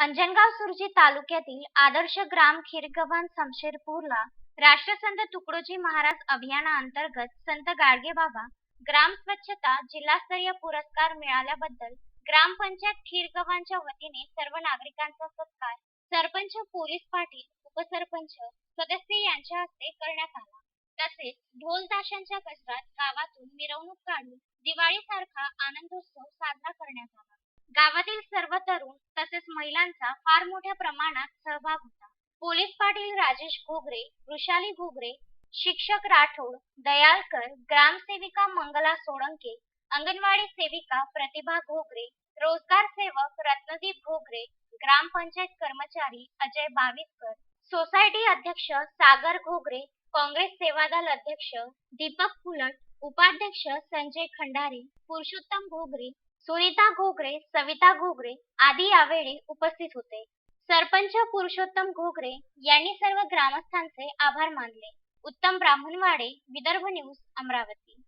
अंजनगाव सुरजी तालुक्यातील आदर्श ग्राम खिरगव्हाण समशेरपूरला राष्ट्रसंत तुकडोजी महाराज अभियानाअंतर्गत संत गाडगेबाबा ग्राम स्वच्छता जिल्हास्तरीय पुरस्कार मिळाल्याबद्दल ग्रामपंचायत खिरगव्हाणच्या वतीने सर्व नागरिकांचा सत्कार सरपंच पोलीस पाटील उपसरपंच सदस्य यांच्या हस्ते करण्यात आला. तसेच ढोल ताशांच्या गजरात गावातून मिरवणूक काढून दिवाळीसारखा आनंदोत्सव साजरा करण्यात आला गावातील सर्व तरुण तसेच महिलांचा फार मोठ्या प्रमाणात सहभाग होता. पोलीस पाटील राजेश घोगरे वृषाली घोगरे शिक्षक राठोड दयाळकर ग्रामसेविका मंगला सोळंके अंगणवाडी सेविका प्रतिभा घोगरे रोजगार सेवक रत्नदीप घोगरे ग्रामपंचायत कर्मचारी अजय बावीसकर सोसायटी अध्यक्ष सागर घोगरे काँग्रेस सेवादल अध्यक्ष दीपक फुलट उपाध्यक्ष संजय खंडारे पुरुषोत्तम घोगरे सुनीता घोगरे सविता घोगरे आदी यावेळी उपस्थित होते. सरपंच पुरुषोत्तम घोगरे यांनी सर्व ग्रामस्थांचे आभार मानले. उत्तम ब्राह्मणवाडे विदर्भ न्यूज अमरावती.